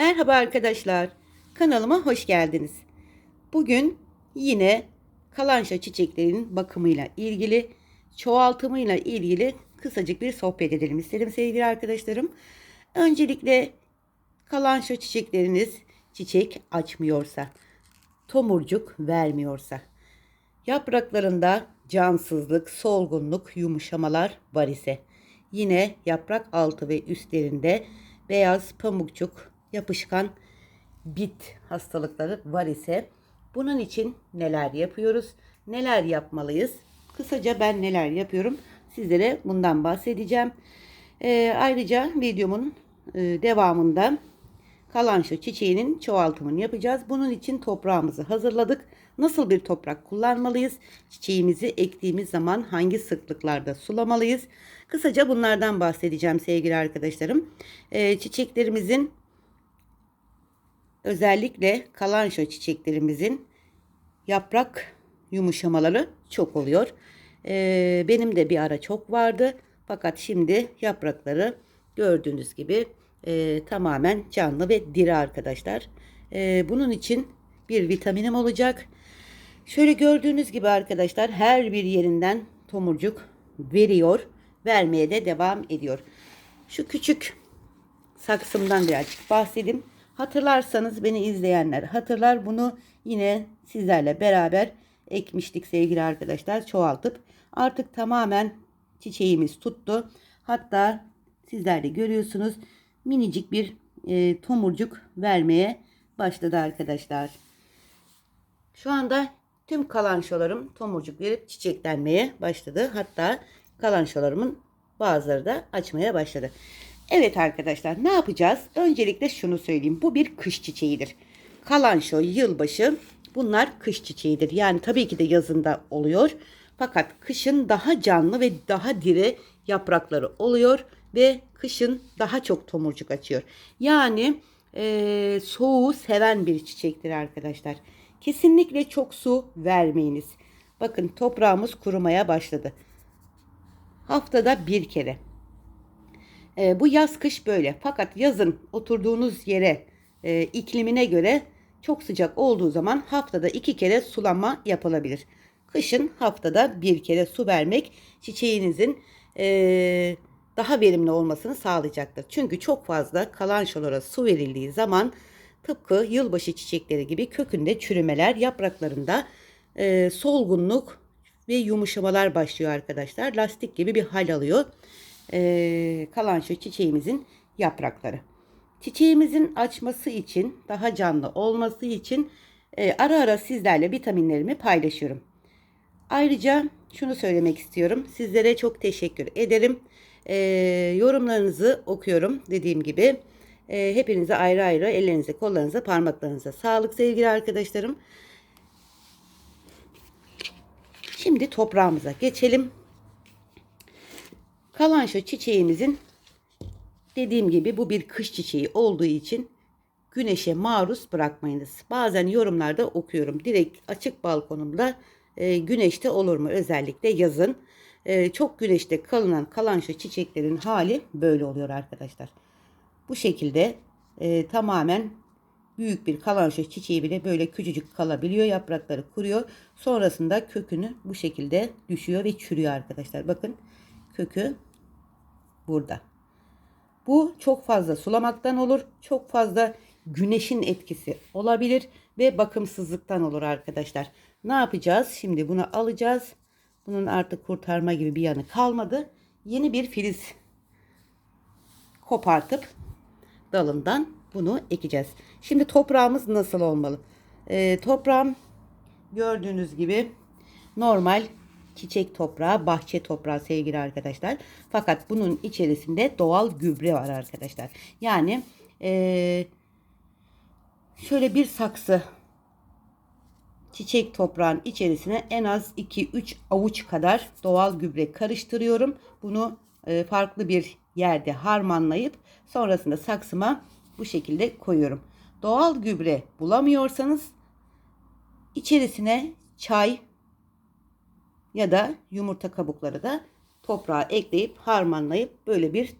Merhaba arkadaşlar. Kanalıma hoş geldiniz. Bugün yine kalança çiçeklerinin bakımıyla ilgili, çoğaltımıyla ilgili kısacık bir sohbet edelim isterim sevgili arkadaşlarım. Öncelikle kalança çiçekleriniz çiçek açmıyorsa, tomurcuk vermiyorsa, yapraklarında cansızlık, solgunluk, yumuşamalar var ise, yine yaprak altı ve üstlerinde beyaz pamukçuk, yapışkan bit hastalıkları var ise bunun için neler yapıyoruz? Neler yapmalıyız? Kısaca ben neler yapıyorum? Sizlere bundan bahsedeceğim. Ee, ayrıca videomun e, devamında kalanço çiçeğinin çoğaltımını yapacağız. Bunun için toprağımızı hazırladık. Nasıl bir toprak kullanmalıyız? Çiçeğimizi ektiğimiz zaman hangi sıklıklarda sulamalıyız? Kısaca bunlardan bahsedeceğim sevgili arkadaşlarım. Ee, çiçeklerimizin özellikle kalanço çiçeklerimizin yaprak yumuşamaları çok oluyor. Ee, benim de bir ara çok vardı. Fakat şimdi yaprakları gördüğünüz gibi e, tamamen canlı ve diri arkadaşlar. E, bunun için bir vitaminim olacak. Şöyle gördüğünüz gibi arkadaşlar her bir yerinden tomurcuk veriyor. Vermeye de devam ediyor. Şu küçük saksımdan birazcık bahsedeyim. Hatırlarsanız beni izleyenler hatırlar bunu yine sizlerle beraber ekmiştik sevgili arkadaşlar çoğaltıp artık tamamen çiçeğimiz tuttu. Hatta sizler de görüyorsunuz minicik bir e, tomurcuk vermeye başladı arkadaşlar. Şu anda tüm kalançolarım tomurcuk verip çiçeklenmeye başladı. Hatta kalançolarımın bazıları da açmaya başladı. Evet arkadaşlar ne yapacağız? Öncelikle şunu söyleyeyim. Bu bir kış çiçeğidir. Kalanço, yılbaşı bunlar kış çiçeğidir. Yani tabii ki de yazında oluyor. Fakat kışın daha canlı ve daha diri yaprakları oluyor ve kışın daha çok tomurcuk açıyor. Yani e, soğuğu seven bir çiçektir arkadaşlar. Kesinlikle çok su vermeyiniz. Bakın toprağımız kurumaya başladı. Haftada bir kere. E, bu yaz kış böyle. Fakat yazın oturduğunuz yere e, iklimine göre çok sıcak olduğu zaman haftada iki kere sulama yapılabilir. Kışın haftada bir kere su vermek çiçeğinizin e, daha verimli olmasını sağlayacaktır. Çünkü çok fazla kalançolara su verildiği zaman tıpkı yılbaşı çiçekleri gibi kökünde çürümeler, yapraklarında e, solgunluk ve yumuşamalar başlıyor arkadaşlar. Lastik gibi bir hal alıyor e, kalanço çiçeğimizin yaprakları. Çiçeğimizin açması için, daha canlı olması için e, ara ara sizlerle vitaminlerimi paylaşıyorum. Ayrıca şunu söylemek istiyorum. Sizlere çok teşekkür ederim. E, yorumlarınızı okuyorum dediğim gibi. E, hepinize ayrı ayrı ellerinize, kollarınıza, parmaklarınıza sağlık sevgili arkadaşlarım. Şimdi toprağımıza geçelim. Kalanşo çiçeğimizin dediğim gibi bu bir kış çiçeği olduğu için güneşe maruz bırakmayınız. Bazen yorumlarda okuyorum. Direkt açık balkonumda e, güneşte olur mu? Özellikle yazın. E, çok güneşte kalınan kalanşo çiçeklerin hali böyle oluyor arkadaşlar. Bu şekilde e, tamamen büyük bir kalanşo çiçeği bile böyle küçücük kalabiliyor. Yaprakları kuruyor. Sonrasında kökünü bu şekilde düşüyor ve çürüyor arkadaşlar. Bakın kökü burada. Bu çok fazla sulamaktan olur. Çok fazla güneşin etkisi olabilir ve bakımsızlıktan olur arkadaşlar. Ne yapacağız? Şimdi bunu alacağız. Bunun artık kurtarma gibi bir yanı kalmadı. Yeni bir filiz kopartıp dalından bunu ekeceğiz. Şimdi toprağımız nasıl olmalı? Ee, toprağım gördüğünüz gibi normal çiçek toprağı, bahçe toprağı sevgili arkadaşlar. Fakat bunun içerisinde doğal gübre var arkadaşlar. Yani ee, şöyle bir saksı çiçek toprağın içerisine en az 2-3 avuç kadar doğal gübre karıştırıyorum. Bunu e, farklı bir yerde harmanlayıp sonrasında saksıma bu şekilde koyuyorum. Doğal gübre bulamıyorsanız içerisine çay ya da yumurta kabukları da toprağa ekleyip harmanlayıp böyle bir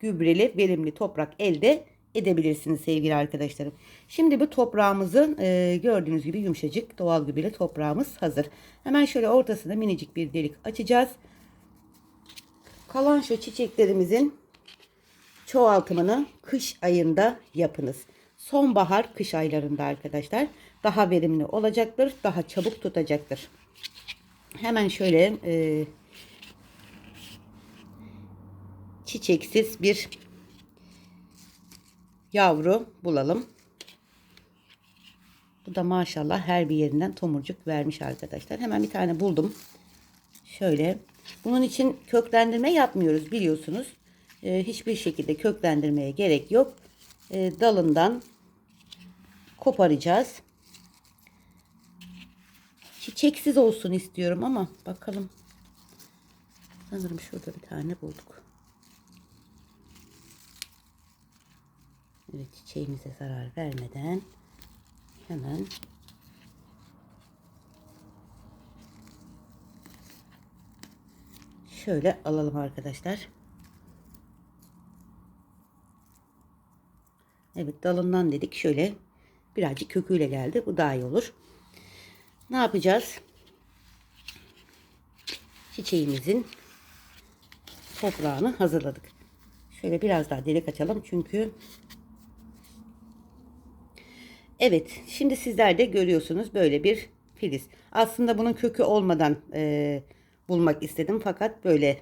gübreli verimli toprak elde edebilirsiniz sevgili arkadaşlarım. Şimdi bu toprağımızın e, gördüğünüz gibi yumuşacık doğal gübreli toprağımız hazır. Hemen şöyle ortasında minicik bir delik açacağız. Kalan şu çiçeklerimizin çoğaltımını kış ayında yapınız. Sonbahar kış aylarında arkadaşlar daha verimli olacaktır. Daha çabuk tutacaktır. Hemen şöyle e, çiçeksiz bir yavru bulalım. Bu da maşallah her bir yerinden tomurcuk vermiş arkadaşlar. Hemen bir tane buldum. Şöyle. Bunun için köklendirme yapmıyoruz biliyorsunuz. Ee, hiçbir şekilde köklendirmeye gerek yok. Ee, dalından koparacağız. Çiçeksiz olsun istiyorum ama bakalım. Sanırım şurada bir tane bulduk. Evet çiçeğimize zarar vermeden hemen şöyle alalım arkadaşlar. Evet dalından dedik şöyle birazcık köküyle geldi. Bu daha iyi olur. Ne yapacağız? Çiçeğimizin toprağını hazırladık. Şöyle biraz daha delik açalım çünkü Evet, şimdi sizler de görüyorsunuz böyle bir filiz. Aslında bunun kökü olmadan e, bulmak istedim fakat böyle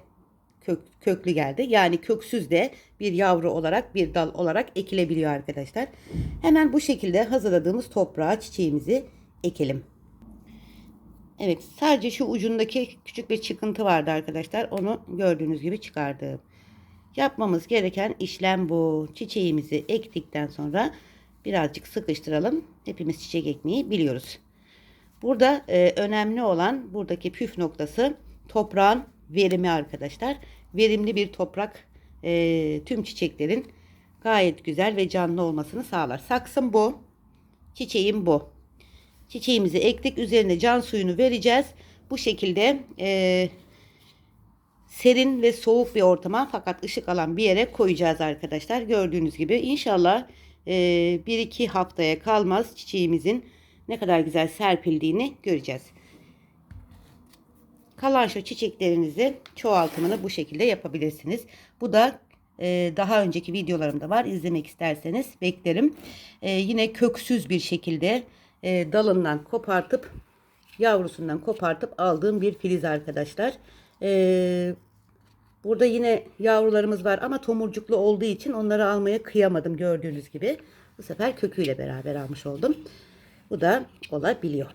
kök, köklü geldi. Yani köksüz de bir yavru olarak bir dal olarak ekilebiliyor arkadaşlar. Hemen bu şekilde hazırladığımız toprağa çiçeğimizi ekelim. Evet sadece şu ucundaki küçük bir çıkıntı vardı arkadaşlar. Onu gördüğünüz gibi çıkardım. Yapmamız gereken işlem bu. Çiçeğimizi ektikten sonra birazcık sıkıştıralım. Hepimiz çiçek ekmeği biliyoruz. Burada e, önemli olan buradaki püf noktası toprağın verimi arkadaşlar. Verimli bir toprak e, tüm çiçeklerin gayet güzel ve canlı olmasını sağlar. Saksım bu. Çiçeğim bu. Çiçeğimizi ektik. Üzerine can suyunu vereceğiz. Bu şekilde e, serin ve soğuk bir ortama fakat ışık alan bir yere koyacağız arkadaşlar. Gördüğünüz gibi inşallah e, bir iki haftaya kalmaz çiçeğimizin ne kadar güzel serpildiğini göreceğiz. Kalan şu çiçeklerinizi çoğaltımını bu şekilde yapabilirsiniz. Bu da e, daha önceki videolarımda var. İzlemek isterseniz beklerim. E, yine köksüz bir şekilde e, dalından kopartıp yavrusundan kopartıp aldığım bir filiz arkadaşlar. E, burada yine yavrularımız var ama tomurcuklu olduğu için onları almaya kıyamadım gördüğünüz gibi. Bu sefer köküyle beraber almış oldum. Bu da olabiliyor.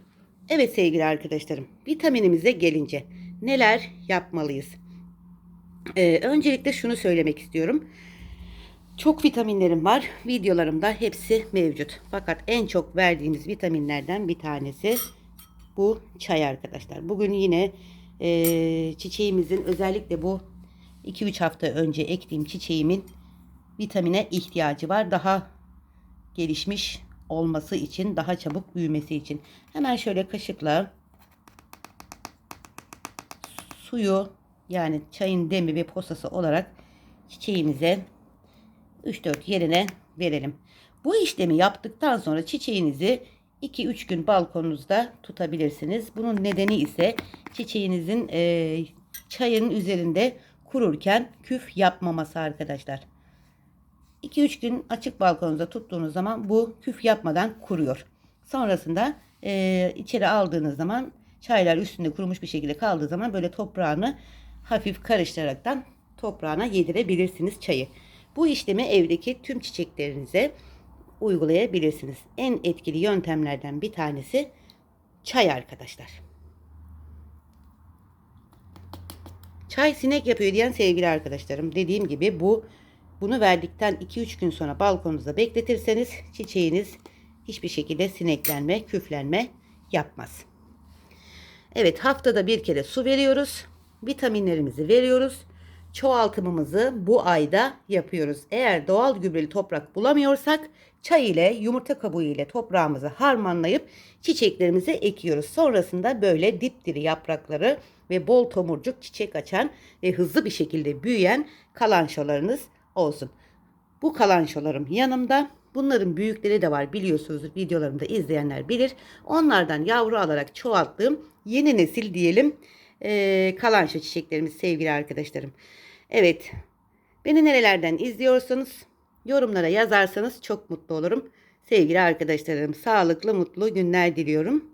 Evet sevgili arkadaşlarım vitaminimize gelince neler yapmalıyız? Ee, öncelikle şunu söylemek istiyorum. Çok vitaminlerim var. Videolarımda hepsi mevcut. Fakat en çok verdiğimiz vitaminlerden bir tanesi bu çay arkadaşlar. Bugün yine e, çiçeğimizin özellikle bu 2-3 hafta önce ektiğim çiçeğimin vitamine ihtiyacı var. Daha gelişmiş olması için, daha çabuk büyümesi için. Hemen şöyle kaşıkla suyu yani çayın demi ve posası olarak çiçeğimize 3-4 yerine verelim. Bu işlemi yaptıktan sonra çiçeğinizi 2-3 gün balkonunuzda tutabilirsiniz. Bunun nedeni ise çiçeğinizin e, çayın üzerinde kururken küf yapmaması arkadaşlar. 2-3 gün açık balkonunuzda tuttuğunuz zaman bu küf yapmadan kuruyor. Sonrasında e, içeri aldığınız zaman çaylar üstünde kurumuş bir şekilde kaldığı zaman böyle toprağını hafif karıştıraraktan toprağına yedirebilirsiniz çayı. Bu işlemi evdeki tüm çiçeklerinize uygulayabilirsiniz. En etkili yöntemlerden bir tanesi çay arkadaşlar. Çay sinek yapıyor diyen sevgili arkadaşlarım. Dediğim gibi bu bunu verdikten 2-3 gün sonra balkonunuzda bekletirseniz çiçeğiniz hiçbir şekilde sineklenme, küflenme yapmaz. Evet haftada bir kere su veriyoruz. Vitaminlerimizi veriyoruz. Çoğaltımımızı bu ayda yapıyoruz. Eğer doğal gübreli toprak bulamıyorsak çay ile yumurta kabuğu ile toprağımızı harmanlayıp çiçeklerimize ekiyoruz. Sonrasında böyle dipdiri yaprakları ve bol tomurcuk çiçek açan ve hızlı bir şekilde büyüyen kalançolarınız olsun. Bu kalançolarım yanımda. Bunların büyükleri de var biliyorsunuz videolarımda izleyenler bilir. Onlardan yavru alarak çoğalttığım yeni nesil diyelim e, kalanço çiçeklerimiz sevgili arkadaşlarım. Evet beni nerelerden izliyorsanız yorumlara yazarsanız çok mutlu olurum. Sevgili arkadaşlarım sağlıklı mutlu günler diliyorum.